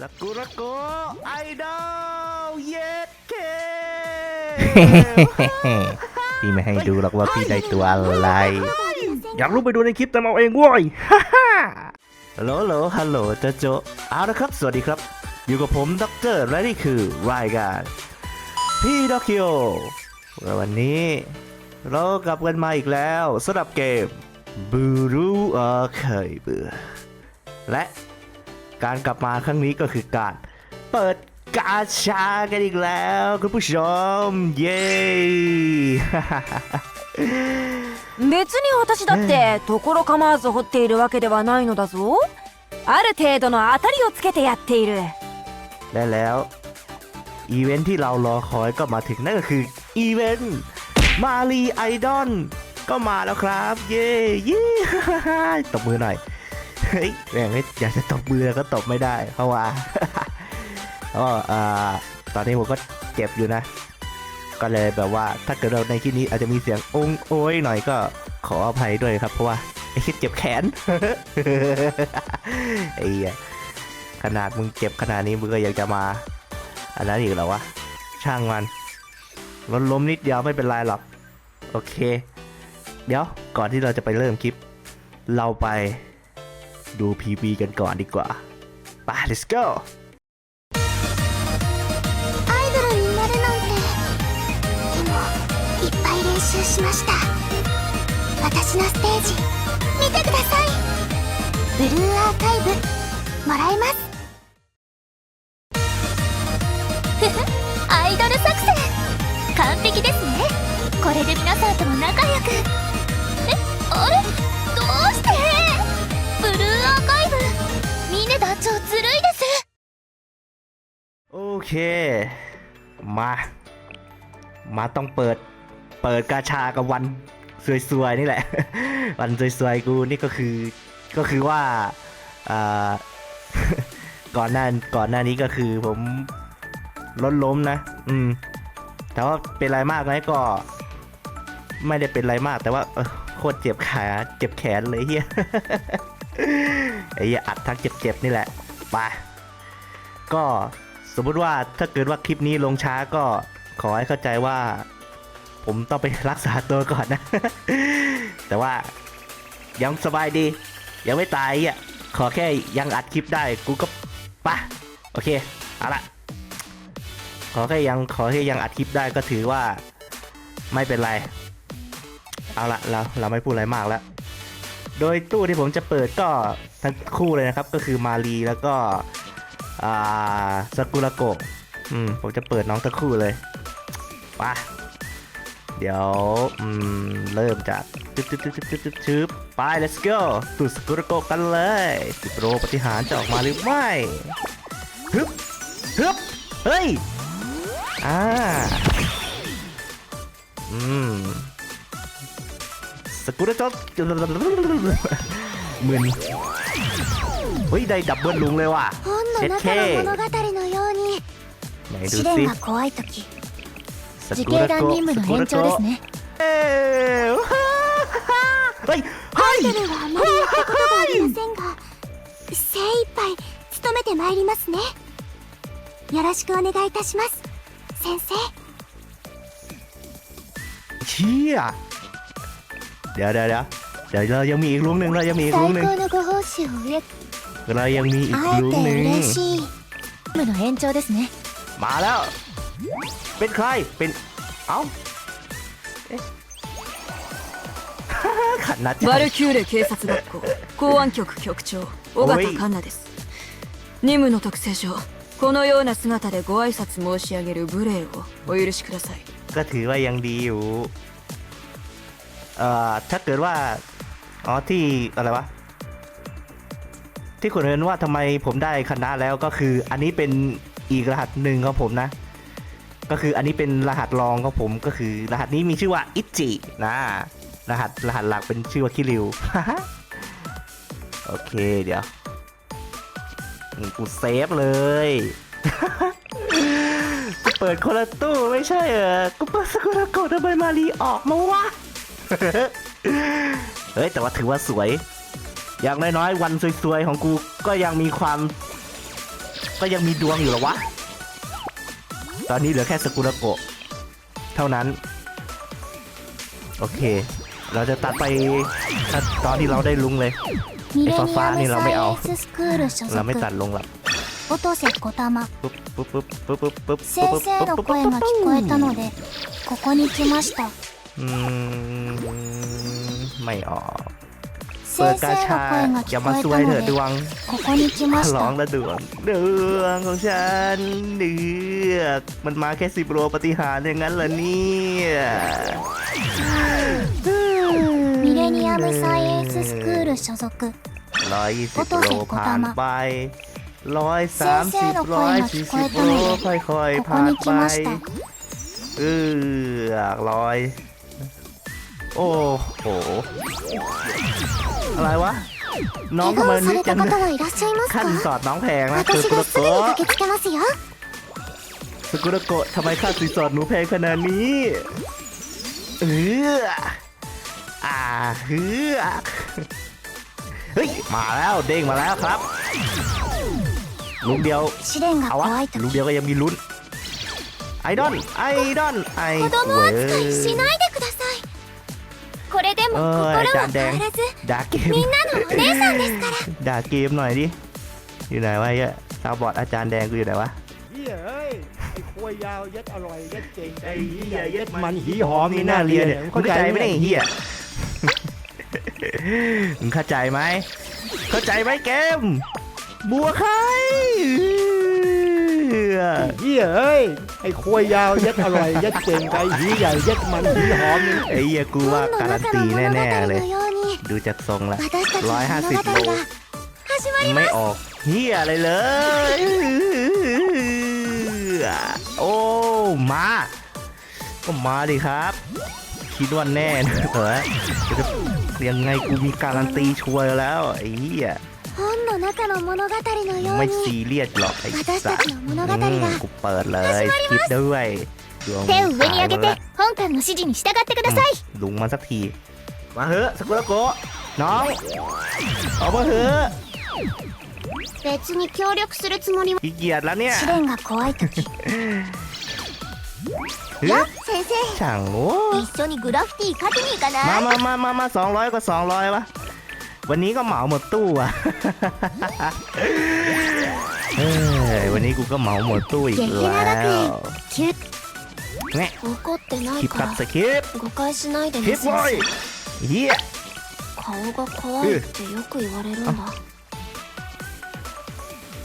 สกุระโกไอดอลเย็ดเคพี่ไม่ให้ดูหรอกว่าพี่ได้ตัวอะไร อยากรู้ไปดูในคลิปตามเอาเองเว้ยฮัลโหลฮัลโหลฮัลโหลเจโจเอาละครับ สวัสดีครับ อยู่กับผมด็อกเตอร์และนี่คือรายการพี่ด็อกคิโอวันนี้ เรากลับกันมาอีกแล้วสำหรับเกมบูรูอาเคยเบื่อและ การกลับมาครั้งนี้ก็คือการเปิดกาชากันอีกแล้วคุณผู้ชม เย้ 別に私だって所構わず掘っているわけではないのだぞある程度の当たりをつけてやっている และแล้วอีเวนท์ที่เรารอคอยก็มาถึงนั่นก็คืออีเวนต์มารีไอดอลก็มาแล้วครับ เย้เย้ ตบมือหน่อย เฮ้ยแม่งอยากจะตบมือก็ตบไม่ได้ เพราะว่าก็อ่าตอนนี้ผมก็เจ็บอยู่นะ ก็เลยแบบว่าถ้าเกิดเราในที่นี้อาจจะมีเสียงองโอ้ยหน่อยก็ขออภัยด้วยครับเพราะว่าไอ้คิดเจ็บแขนไอ้ขนาดมึงเจ็บขนาดนี้มึงก็ยังจะมา อันนั้นอีกเหรอวะช่างมันล้นล้มนิดเดียวไม่เป็นไรหรอกโอเค เดี๋ยวก่อนที่เราจะไปเริ่มคลิป เราไป ดู PB กันก่อนดีกว่าไป let's go アイドルになるなんてでもいっぱい練習しました私のステージ見てくださいブルーアーカイブもらえますふふアイドル作戦完璧ですねこれで皆さんとも仲良くえあれ 長ずるいです โอเค มา มาต้องเปิด เปิดกาชากับวันสวยๆนี่แหละ วันสวยๆกูนี่ก็คือ ก็คือว่าอ่า ก่อนหน้า ก่อนหน้านี้ก็คือผมล้นล้มนะ อืม แต่ว่าเป็นไรมากไหมก็ ไม่ได้เป็นไรมาก แต่ว่าเออโคตรเจ็บขา เจ็บแขนเลยเฮีย ไอ้อัดทั้งเจ็บๆนี่แหละไปก็สมมุติว่าถ้าเกิดว่าคลิปนี้ลงช้าก็ขอให้เข้าใจว่า ผมต้องไปรักษาตัวก่อนนะ แต่ว่ายังสบายดี ยังไม่ตายอะขอแค่ยังอัดคลิปได้กูก็ปะโอเคเอาละขอแค่ยังขอแค่ยังอัดคลิปได้ก็ถือว่าไม่เป็นไร เอาละเราเราไม่พูดอะไรมากแล้ว โดยตู้ที่ผมจะเปิดก็ทั้งคู่เลยนะครับก็คือมารีแล้วก็สกุระโกะอืมผมจะเปิดน้องตะคู่เลยไปะเดี๋ยวอืมเริ่มจากจึ๊บจึ๊บจึ๊บจึ๊บจึ๊บจึ๊บไป let's go สู่สกุระโกะกันเลยสิโรปฏิหารจะออกมาหรือไม่ฮึบฮึบเฮ้ยอ่าอืม สกุระโกะมึนเฮ้ย ได้ดับเบิลลุงเลยว่ะ本の中の物語のように ไหนดู 試 สิ 練が怖い時ส 自 กุ 警 ระ 団 โกะ 任務の延長ですね เอ้ยเฮ้ยเฮ้ย アイドルはあまりやったことがありませんが精一杯努めてまいりますねよろしくお願いいたします先生 เชี่ย เดี๋ยวเดี๋ยวเดี๋ยวเดี๋ยวเรายังมีอีกลุงหนึ่งเรายังมีอีก 最 ลุงหนึ่ง 高のご報酬を売れ เรายังมีอีก 会え ลุงหนึ่ง て嬉しい任務の延長ですね มาแล้ว เป็นใครเป็นเอ้าเอ๊ะ ขัดนัดใจ バルキューレ警察学校公安局局長尾形環奈です任務の特性上このような姿でご挨拶申し上げる無礼をお許しください ก็ถือว่ายังดีอยู่ เอ่อถ้าเกิดว่าอ๋อที่อะไรวะที่คุณเห็นว่าทำไมผมได้คณะแล้วก็คือ อันนี้เป็นอีกรหัสหนึ่งของผมนะ ก็คืออันนี้เป็นรหัสรองของผมก็คือ รหัสนี้มีชื่อว่าอิจินะรหัสรหัสหลักเป็นชื่อว่าคิริวโอเคเดี๋ยวกูเซฟเลยเปิดคนละตู้ไม่ใช่เหรอกูเปิดสกุลโกะทำไมมารีออกมาวะ เฮ้ย แต่ว่าถือว่าสวย อย่างน้อยๆ วันสวยๆ ของกูก็ยังมีความ ก็ยังมีดวงอยู่เหรอวะ ตอนนี้เหลือแค่สกุระโกะเท่านั้น โอเค เราจะตัดไปตอนที่เราได้ลุงเลย ミレニアムファファにラメ青サイエンススクール所 เราไม่ตัด 属 ลงหรอก 音瀬小玉 ปุ๊บปุ๊บปุ๊บปุ๊บปุ๊บปุ๊บ 先生の声が聞こえたのでここに来ました ืมไม่ออกเปิดกาชาอย่ามาซวยเถอะดวงร้องละดวงดวงของฉันเดือดมันมาแค่สิบโลปฏิหารอย่างนั้นเหรอเนี่ยร้อยสิบโลผ่านไปร้อยสามสิบร้อยสี่สิบโลค่อยๆผ่านไปเออร้อย โอ้โห อะไรวะ น้องทำไมนึกจังเลยค่าสินสอดน้องแพงนะคือกุระโกะสกุระโกะทำไมค่าสินสอดหนูแพงขนาดนี้เอออ่าเฮือเฮ้ย มาแล้วเด้งมาแล้วครับ ลูกเดียวเอาวะลูกเดียวก็ยังมีลุ้นไอดอนไอดอนไอเว้ย เออไอจานแดงด่าเกมดาเกมหน่อยดิอยู่ไหนวะเนี่ยาวบอร์ดอาจารย์แดงกูอยู่ไหนวะเหี้ยเอ้ยไอ้ควยยาวเย็ดอร่อยเย็ดเก่งไอ้เฮียเย็ดมันหีหอมมีหน้าเรียนเนี่มึข้าใจไม่ได้เฮียเข้าใจไหมเข้าใจไหมเกม บัวใครเฮียเฮ้ย ไอ้ควยยาวยัดอร่อยยัดเก่งไก่หีใหญ่ยัดมันหีหอมนี่ไอ้เหี้ยกูว่าการันตีแน่ๆเลย ดูจากทรงละร้อยห้าสิบโลไม่ออกเฮียอะไรเลย โอ้มา ก็มาดิครับ คิดว่าแน่นะเหรอยังไงกูมีการันตีชัวร์แล้วไอ้เหี้ย 中の物語のよう ไม่ に ซีเรียสหรอกไอ้ 私 สั た ส ちの物語 อืม が กูเปิดเลยคิดด้วยดวง 手を上に上げてตายหมดละ 本館の指示に従ってください ลุงมาสักที มาเถอะสกุระโกะน้องเอามาเถอะ 別に協力するつもりは ขี้เกียจแล้วเนี่ย 試練が怖い時 เฮ้ย や先生 ช่างโอ้ 一緒にグラフィティ描きに行か มา ない มามามามาสองร้อยก็สองร้อยวะ วันนี้ก็เหมาหมดตู้อ่ะ เฮ้ยวันนี้กูก็เหมาหมดตู้อีกแล้ว 急 แง่ 怒ってな คลิ い ปครับ から สคริปต์ 誤解しないで คลิ ね ป 先 ไว้ย 生 เฮีย 顔が怖いってよく言われるんだ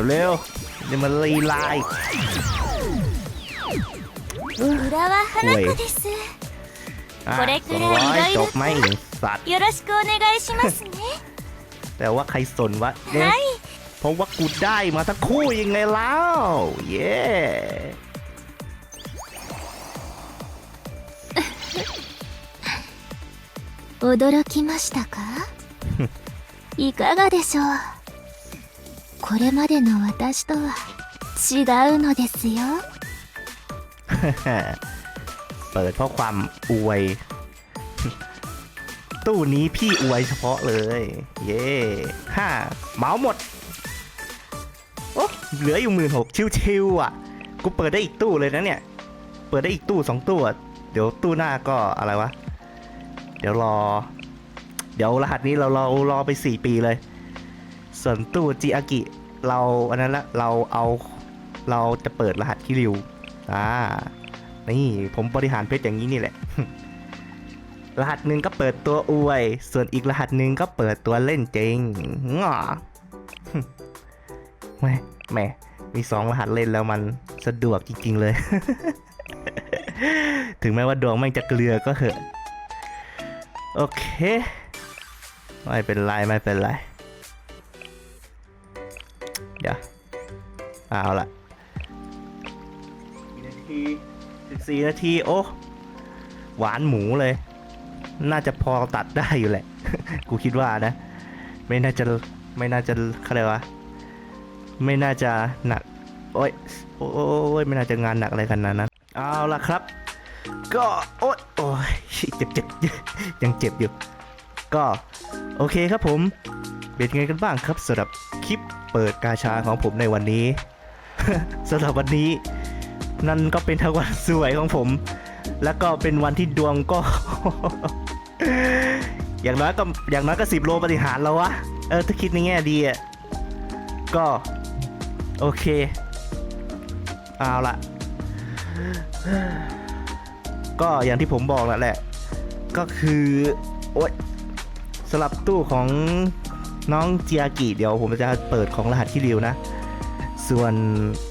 เร็วนี่มันรีไลน์ 浦和花子です อ่ะ これく สอง らい ร้อย いろい จ ろ บไหมสัตว์ よろしくお願いしますね แต่ว่าใครสนวะเนี่ย はい เพราะว่ากูได้มาทั้งคู่ยังไงแล้วเย้ 驚きましたかいかがでしょうこれまでの私とは違うのですよ เปิดเพราะความอวย ตู้นี้พี่อวยเฉพาะเลย เย่ห้าเหมาหมด โอ้เหลืออยู่หมื่นหกชิวๆอะ กูเปิดได้อีกตู้เลยนะเนี่ย เปิดได้อีกตู้สองตู้เดี๋ยวตู้หน้าก็อะไรวะ เดี๋ยวรอ เดี๋ยวรหัสนี้เราเรารอไปสี่ปีเลย ส่วนตู้จิอากิ เราอันนั้นละเราเอาเราจะเปิดรหัสคิริวอ่า นี่ผมบริหารเพชรอย่างนี้นี่แหละ รหัสหนึ่งก็เปิดตัวอวย ส่วนอีกรหัสหนึ่งก็เปิดตัวเล่นจริงงอแม่แหม่มีสองรหัสเล่นแล้วมันสะดวกจริง ๆ เลย ถึงแม้ว่าดวงไม่งจะเกลือก็เหอะ โอเค ไม่เป็นไร ไม่เป็นไร เดี๋ยว เอาละกี่นาที สิบสี่นาที โอ้ หวานหมูเลย น่าจะพอตัดได้อยู่แหละ กูคิดว่านะ ไม่น่าจะไม่น่าจะเขาเรียกว่าไม่น่าจะหนัก โอ้ยโอ้ยไม่น่าจะงานหนักอะไรขนาดนั้นเอาละครับ ก็โอ๊ยโอ้ยเจ็บเจ็บยังเจ็บอยู่ ก็โอเคครับผม เป็นไงกันบ้างครับสำหรับคลิปเปิดกาชาของผมในวันนี้ สำหรับวันนี้ นั่นก็เป็นทั้งวันสวยของผม แล้วก็เป็นวันที่ดวงก็ อย่างน้อยก็อย่างน้อยก็สิบโลปฏิหารแล้ววะ เออถ้าคิดในแง่ดีอะ ก็ โอเค เอาละก็อย่างที่ผมบอกนั่นแหละ ก็คือ โอ๊ยสลับตู้ของน้องเจียกิเดี๋ยวผมจะเปิดของรหัสที่ริวนะ ส่วน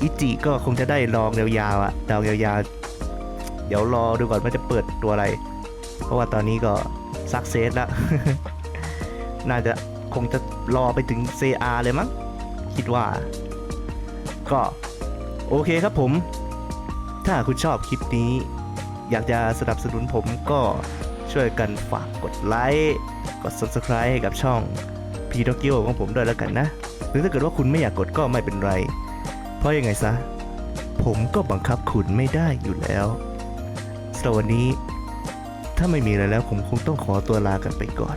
อิจิก็คงจะได้ลองยาวๆอะดาวยาวๆ เดี๋ยวรอดูก่อนว่าจะเปิดตัวอะไร เพราะว่าตอนนี้ก็ซักเซสแล้ว น่าจะคงจะรอไปถึง CR เลยมั้ง คิดว่า ก็โอเคครับผม ถ้าคุณชอบคลิปนี้ อยากจะสนับสนุนผมก็ช่วยกันฝากกดไลค์กด Subscribe ให้กับช่อง p ี o อ i o ของผมด้วยแล้วกันนะ หรือถ้าเกิดว่าคุณไม่อยากกดก็ไม่เป็นไร ราะยังไงซะ ผมก็บังคับคุณไม่ได้อยู่แล้วสำหรับวันนี้ ถ้าไม่มีอะไรแล้วผมคงต้องขอตัวลากันไปก่อน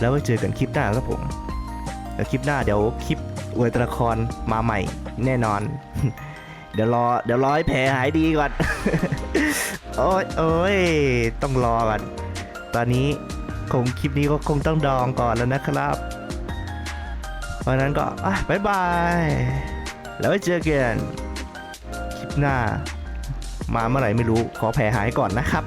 แล้วไว้เจอกันคลิปหน้าครับผมแล้วคลิปหน้าเดี๋ยวคลิปอวยตัวละครมาใหม่แน่นอน เดี๋ยวรอเดี๋ยวรอให้แผลหายดีก่อน โอ้ยโอ้ยต้องรอก่อน ตอนนี้คงคลิปนี้ก็คงต้องดองก่อนแล้วนะครับ เพราะนั้นก็อะบายบาย แล้วไว้เจอกันคลิปหน้า มาเมื่อไหร่ไม่รู้ ขอแผลหายก่อนนะครับ